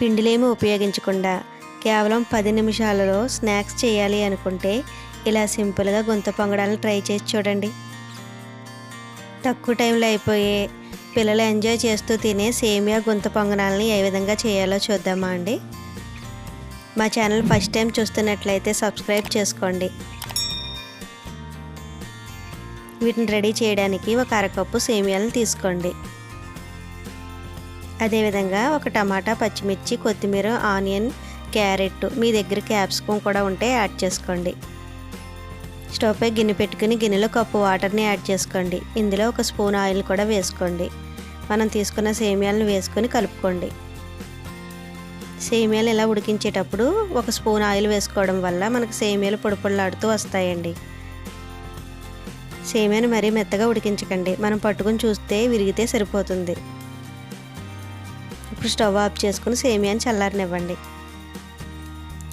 పిండిలేమి ఉపయోగించకుండా కేవలం పది నిమిషాలలో స్నాక్స్ చేయాలి అనుకుంటే ఇలా సింపుల్గా గుంత పొంగడాలను ట్రై చేసి చూడండి. తక్కువ టైంలో అయిపోయే పిల్లలు ఎంజాయ్ చేస్తూ తినే సేమియా గుంత పొంగనాలని ఏ విధంగా చేయాలో చూద్దామా అండి? మా ఛానల్ ఫస్ట్ టైం చూస్తున్నట్లయితే సబ్స్క్రైబ్ చేసుకోండి. వీటిని రెడీ చేయడానికి ఒక అరకప్పు సేమియాలను తీసుకోండి. అదేవిధంగా ఒక టమాటా పచ్చిమిర్చి కొత్తిమీర ఆనియన్ క్యారెట్ మీ దగ్గర క్యాప్సికమ్ కూడా ఉంటే యాడ్ చేసుకోండి. స్టవ్ పై గిన్నె పెట్టుకుని గిన్నెలో కప్పు వాటర్ని యాడ్ చేసుకోండి. ఇందులో ఒక స్పూన్ ఆయిల్ కూడా వేసుకోండి. మనం తీసుకున్న సేమియాలను వేసుకొని కలుపుకోండి. సేమియాలు ఇలా ఉడికించేటప్పుడు ఒక స్పూన్ ఆయిల్ వేసుకోవడం వల్ల మనకు సేమియాలు పొడిపొడలాడుతూ వస్తాయండి. సేమియాను మరీ మెత్తగా ఉడికించకండి. మనం పట్టుకుని చూస్తే విరిగితే సరిపోతుంది. ఇప్పుడు స్టవ్ ఆఫ్ చేసుకుని సేమియాని చల్లారనివ్వండి.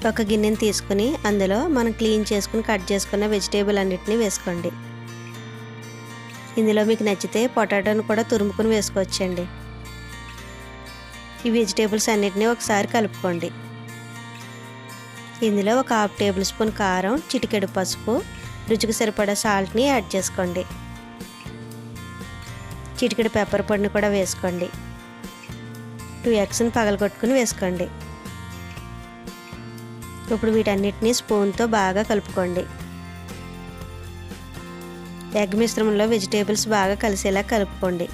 ఒక గిన్నెని తీసుకుని అందులో మనం క్లీన్ చేసుకుని కట్ చేసుకున్న వెజిటేబుల్ అన్నిటిని వేసుకోండి. ఇందులో మీకు నచ్చితే పొటాటోని కూడా తురుముకుని వేసుకోవచ్చండి. ఈ వెజిటేబుల్స్ అన్నిటిని ఒకసారి కలుపుకోండి. ఇందులో ఒక హాఫ్ టేబుల్ స్పూన్ కారం చిటికెడు పసుపు రుచికి సరిపడా సాల్ట్ని యాడ్ చేసుకోండి. చిటికెడు పెప్పర్ పొడిని కూడా వేసుకోండి. టూ ఎగ్స్ని పగలగొట్టుకుని వేసుకోండి. ఇప్పుడు వీటన్నిటిని స్పూన్తో బాగా కలుపుకోండి. ఎగ్ మిశ్రమంలో వెజిటేబుల్స్ బాగా కలిసేలా కలుపుకోండి.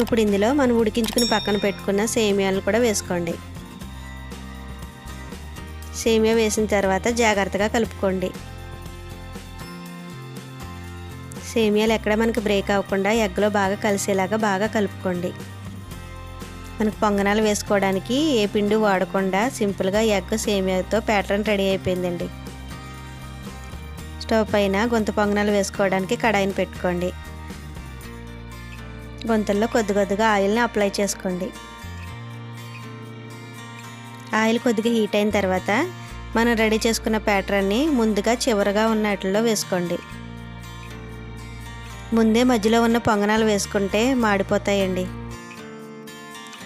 ఇప్పుడు ఇందులో మనం ఉడికించుకుని పక్కన పెట్టుకున్న సేమియాలను కూడా వేసుకోండి. సేమియా వేసిన తర్వాత జాగ్రత్తగా కలుపుకోండి. సేమియాలు ఎక్కడ మనకి బ్రేక్ అవ్వకుండా ఎగ్లో బాగా కలిసేలాగా బాగా కలుపుకోండి. మనకు పొంగనాలు వేసుకోవడానికి ఏ పిండి వాడకుండా సింపుల్గా ఎగ్ సేమియాతో ప్యాటర్న్ రెడీ అయిపోయిందండి. స్టవ్ పైన గొంత పొంగనాలు వేసుకోవడానికి కడాయిని పెట్టుకోండి. గొంతుల్లో కొద్ది కొద్దిగా ఆయిల్ని అప్లై చేసుకోండి. ఆయిల్ కొద్దిగా హీట్ అయిన తర్వాత మనం రెడీ చేసుకున్న ప్యాటర్న్ని ముందుగా చివరగా ఉన్న వాటిల్లో వేసుకోండి. ముందే మధ్యలో ఉన్న పొంగనాలు వేసుకుంటే మాడిపోతాయండి.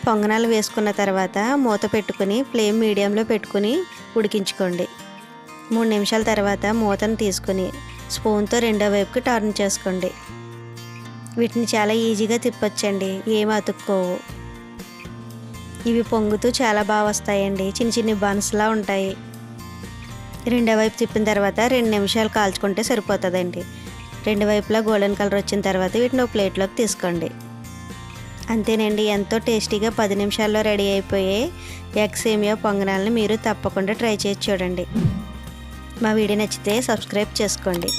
పొంగనాలు వేసుకున్న తర్వాత మూత పెట్టుకుని ఫ్లేమ్ మీడియంలో పెట్టుకుని ఉడికించుకోండి. మూడు నిమిషాల తర్వాత మూతను తీసుకుని స్పూన్తో రెండో వైపుకి టర్న్ చేసుకోండి. వీటిని చాలా ఈజీగా తిప్పొచ్చండి ఏమి అతుక్కోవు. ఇవి పొంగుతూ చాలా బాగా వస్తాయండి చిన్న చిన్న బన్స్లా ఉంటాయి. రెండో వైపు తిప్పిన తర్వాత రెండు నిమిషాలు కాల్చుకుంటే సరిపోతుందండి. రెండు వైపులా గోల్డెన్ కలర్ వచ్చిన తర్వాత వీటిని ఒక ప్లేట్లోకి తీసుకోండి. అంతేనండి ఎంతో టేస్టీగా పది నిమిషాల్లో రెడీ అయిపోయే ఎగ్ సేమియా పొంగనాలను మీరు తప్పకుండా ట్రై చేసి చూడండి. మా వీడియో నచ్చితే సబ్స్క్రైబ్ చేసుకోండి.